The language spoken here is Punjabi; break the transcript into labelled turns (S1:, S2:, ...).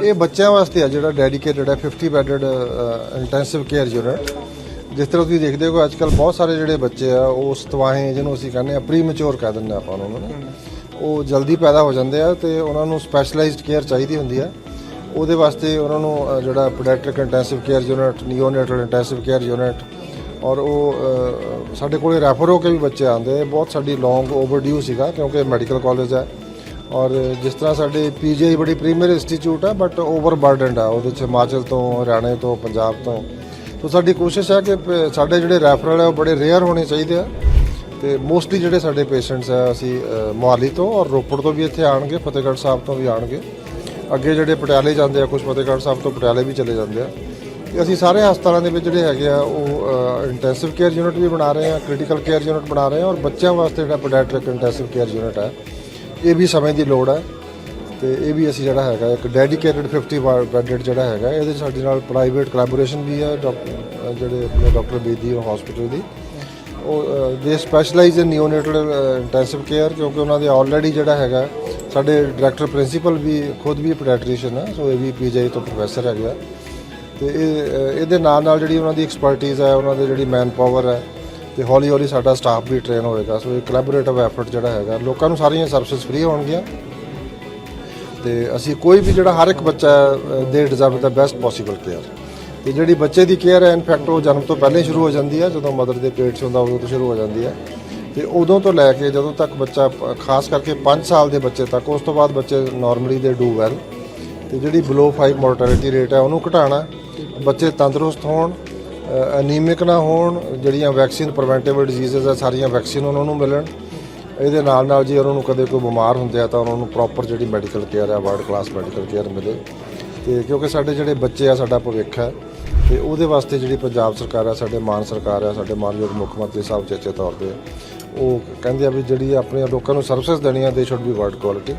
S1: ਇਹ ਬੱਚਿਆਂ ਵਾਸਤੇ ਆ ਜਿਹੜਾ ਡੈਡੀਕੇਟਡ ਹੈ 50 ਬੈਡਡ ਇੰਟੈਂਸਿਵ ਕੇਅਰ ਯੂਨਿਟ ਜਿਸ ਤਰ੍ਹਾਂ ਤੁਸੀਂ ਦੇਖਦੇ ਹੋ ਅੱਜ ਕੱਲ ਬਹੁਤ ਸਾਰੇ ਜਿਹੜੇ ਬੱਚੇ ਆ, ਉਹ ਸਤਵਾਹੇ ਜਿਹਨੂੰ ਅਸੀਂ ਕਹਿੰਦੇ ਆ ਪ੍ਰੀਮੈਚੁਰ ਕਹਿ ਦਿੰਦੇ ਆਪਾਂ ਉਹਨਾਂ ਨੂੰ ਉਹ ਜਲਦੀ ਪੈਦਾ ਹੋ ਜਾਂਦੇ ਆ ਤੇ ਉਹਨਾਂ ਨੂੰ ਸਪੈਸ਼ਲਾਈਜ਼ਡ ਕੇਅਰ ਚਾਹੀਦੀ ਹੁੰਦੀ ਆ। ਉਹਦੇ ਵਾਸਤੇ ਉਹਨਾਂ ਨੂੰ ਜਿਹੜਾ paediatric intensive care unit neonatal intensive care unit ਔਰ ਉਹ ਸਾਡੇ ਕੋਲੇ ਰੈਫਰ ਹੋ ਕੇ ਵੀ ਬੱਚੇ ਆਉਂਦੇ ਬਹੁਤ ਸਾਡੀ ਲੌਂਗ ਓਵਰਡਿਊ ਸੀਗਾ, ਕਿਉਂਕਿ ਮੈਡੀਕਲ ਕਾਲਜ ਹੈ। ਔਰ ਜਿਸ ਤਰ੍ਹਾਂ ਸਾਡੇ ਪੀਜੀਆਈ ਬੜੀ ਪ੍ਰੀਮੀਅਰ ਇੰਸਟੀਚਿਊਟ ਹੈ ਬਟ ਓਵਰਬਰਡਨਡ ਆ। ਉਹਦੇ ਚ ਹਿਮਾਚਲ ਤੋਂ, ਹਰਿਆਣੇ ਤੋਂ, ਪੰਜਾਬ ਤੋਂ। ਸੋ ਸਾਡੀ ਕੋਸ਼ਿਸ਼ ਹੈ ਕਿ ਪ- ਸਾਡੇ ਜਿਹੜੇ ਰੈਫਰਲ ਹੈ ਉਹ ਬੜੇ ਰੇਅਰ ਹੋਣੇ ਚਾਹੀਦੇ ਆ। ਤੇ ਮੋਸਟਲੀ ਜਿਹੜੇ ਸਾਡੇ ਪੇਸ਼ੈਂਟਸ ਆ, ਅਸੀਂ ਮੋਹਾਲੀ ਤੋਂ ਔਰ ਰੋਪੜ ਤੋਂ ਵੀ ਇੱਥੇ ਆਣਗੇ ਫਤਿਹਗੜ੍ਹ ਸਾਹਿਬ ਤੋਂ ਵੀ ਆਣਗੇ ਅੱਗੇ ਜਿਹੜੇ ਪਟਿਆਲੇ ਜਾਂਦੇ ਆ ਕੁਝ ਫਤਿਹਗੜ੍ਹ ਸਾਹਿਬ ਤੋਂ ਪਟਿਆਲੇ ਵੀ ਚਲੇ ਜਾਂਦੇ ਆ। ਤੇ ਅਸੀਂ ਸਾਰੇ ਹਸਪਤਾਲਾਂ ਦੇ ਵਿੱਚ ਜਿਹੜੇ ਹੈਗੇ ਆ, ਉਹ ਇੰਟੈਂਸਿਵ ਕੇਅਰ ਯੂਨਿਟ ਵੀ ਬਣਾ ਰਹੇ ਆ ਕ੍ਰਿਟੀਕਲ ਕੇਅਰ ਯੂਨਿਟ ਬਣਾ ਰਹੇ ਆ ਔਰ ਬੱਚਿਆਂ ਵਾਸਤੇ ਜਿਹੜਾ ਪੀਡੀਆਟ੍ਰਿਕ ਇੰਟੈਂਸਿਵ ਕੇਅਰ ਯੂਨਿਟ ਹੈ ਇਹ ਵੀ ਸਮੇਂ ਦੀ ਲੋੜ ਹੈ ਤੇ ਇਹ ਵੀ ਅਸੀਂ ਜਿਹੜਾ ਹੈਗਾ, ਇੱਕ ਡੈਡੀਕੇਟਿਡ 50 ਬੈਡਡ ਜਿਹੜਾ ਹੈਗਾ, ਇਹਦੇ 'ਚ ਸਾਡੇ ਨਾਲ ਪ੍ਰਾਈਵੇਟ ਕੋਲੈਬੋਰੇਸ਼ਨ ਵੀ ਹੈ ਡਾਕਟਰ ਜਿਹੜੇ ਆਪਣੇ ਡਾਕਟਰ ਬੇਦੀ ਹਸਪੀਟਲ ਦੀ। ਉਹ ਦੇ specialise in neonatal intensive care ਕਿਉਂਕਿ ਉਹਨਾਂ ਦੇ ਆਲਰੇਡੀ ਜਿਹੜਾ ਹੈਗਾ, ਸਾਡੇ ਡਾਇਰੈਕਟਰ ਪ੍ਰਿੰਸੀਪਲ ਵੀ, ਖੁਦ ਵੀ ਪੀਡੀਆਟ੍ਰੀਸ਼ੀਅਨ ਹੈ ਸੋ ਇਹ ਵੀ ਪੀਜੀਆਈ ਤੋਂ ਪ੍ਰੋਫੈਸਰ ਹੈਗਾ ਤੇ ਇਹ ਇਹਦੇ ਨਾਲ ਨਾਲ ਜਿਹੜੀ ਉਹਨਾਂ ਦੀ ਐਕਸਪਰਟਿਜ਼ ਹੈ, ਉਹਨਾਂ ਦੀ ਜਿਹੜੀ ਮੈਨ ਪਾਵਰ ਹੈ ਤੇ ਹੌਲੀ ਹੌਲੀ ਸਾਡਾ ਸਟਾਫ ਵੀ ਟ੍ਰੇਨ ਹੋਏਗਾ। ਸੋ ਇਹ ਕੋਲੈਬੋਰੇਟਿਵ ਐਫਰਟ ਜਿਹੜਾ ਹੈਗਾ, ਲੋਕਾਂ ਨੂੰ ਸਾਰੀਆਂ ਸਰਵਿਸਿਜ਼ ਫ੍ਰੀ ਹੋਣਗੀਆਂ। ਤੇ ਅਸੀਂ ਕੋਈ ਵੀ ਜਿਹੜਾ ਹਰ ਇੱਕ ਬੱਚਾ ਦੇ ਡਿਜ਼ਰਵ ਦਾ ਬੈਸਟ ਪੋਸੀਬਲ ਕੇਅਰ ਤੇ ਜਿਹੜੀ ਬੱਚੇ ਦੀ ਕੇਅਰ ਹੈ ਇਨਫੈਕਟ ਉਹ ਜਨਮ ਤੋਂ ਪਹਿਲਾਂ ਹੀ ਸ਼ੁਰੂ ਹੋ ਜਾਂਦੀ ਹੈ। ਜਦੋਂ ਮਦਰ ਦੇ ਪੇਟ 'ਚ ਹੁੰਦਾ, ਉਦੋਂ ਤੋਂ ਸ਼ੁਰੂ ਹੋ ਜਾਂਦੀ ਹੈ। ਤੇ ਉਦੋਂ ਤੋਂ ਲੈ ਕੇ ਜਦੋਂ ਤੱਕ ਬੱਚਾ ਖਾਸ ਕਰਕੇ 5 ਸਾਲ ਦੇ ਬੱਚੇ ਤੱਕ, ਉਸ ਤੋਂ ਬਾਅਦ ਬੱਚੇ ਨਾਰਮਲੀ ਦੇ ਡੂ ਵੈਲ ਤੇ ਜਿਹੜੀ ਬਲੋ 5 ਮੋਰਟੈਲਿਟੀ ਰੇਟ ਹੈ, ਉਹਨੂੰ ਘਟਾਉਣਾ। ਬੱਚੇ ਤੰਦਰੁਸਤ ਹੋਣ। ਅਨੀਮਿਕ ਨਾ ਹੋਣ, ਜਿਹੜੀਆਂ ਵੈਕਸੀਨ ਪ੍ਰੀਵੈਂਟੇਬਲ ਡਿਜ਼ੀਜ਼ਸ ਆ, ਸਾਰੀਆਂ ਵੈਕਸੀਨ ਉਹਨਾਂ ਨੂੰ ਮਿਲਣ। ਇਹਦੇ ਨਾਲ ਨਾਲ ਜੇ ਉਹਨਾਂ ਨੂੰ ਕਦੇ ਕੋਈ ਬਿਮਾਰ ਹੁੰਦੇ ਆ ਤਾਂ ਉਹਨਾਂ ਨੂੰ ਪ੍ਰੋਪਰ ਜਿਹੜੀ ਮੈਡੀਕਲ ਕੇਅਰ ਹੈ ਵਰਲਡ ਕਲਾਸ ਮੈਡੀਕਲ ਕੇਅਰ ਮਿਲੇ। ਤੇ ਕਿਉਂਕਿ ਸਾਡੇ ਜਿਹੜੇ ਬੱਚੇ ਆ, ਸਾਡਾ ਭਵਿੱਖ ਹੈ, ਤੇ ਉਹਦੇ ਵਾਸਤੇ ਜਿਹੜੀ ਪੰਜਾਬ ਸਰਕਾਰ ਆ, ਸਾਡੇ ਮਾਨ ਸਰਕਾਰ ਆ, ਸਾਡੇ ਮਾਨਯੋਗ ਮੁੱਖ ਮੰਤਰੀ ਸਾਹਿਬ ਚੇਚੇ ਤੌਰ ਤੇ, ਉਹ ਕਹਿੰਦੇ ਆ ਵੀ ਜਿਹੜੀ ਆਪਣੇ ਲੋਕਾਂ ਨੂੰ ਸਰਵਿਸ ਦੇਣੀਆਂ ਦੇ ਸ਼ੁੱਡ ਬੀ ਵਰਲਡ ਕੁਆਲਿਟੀ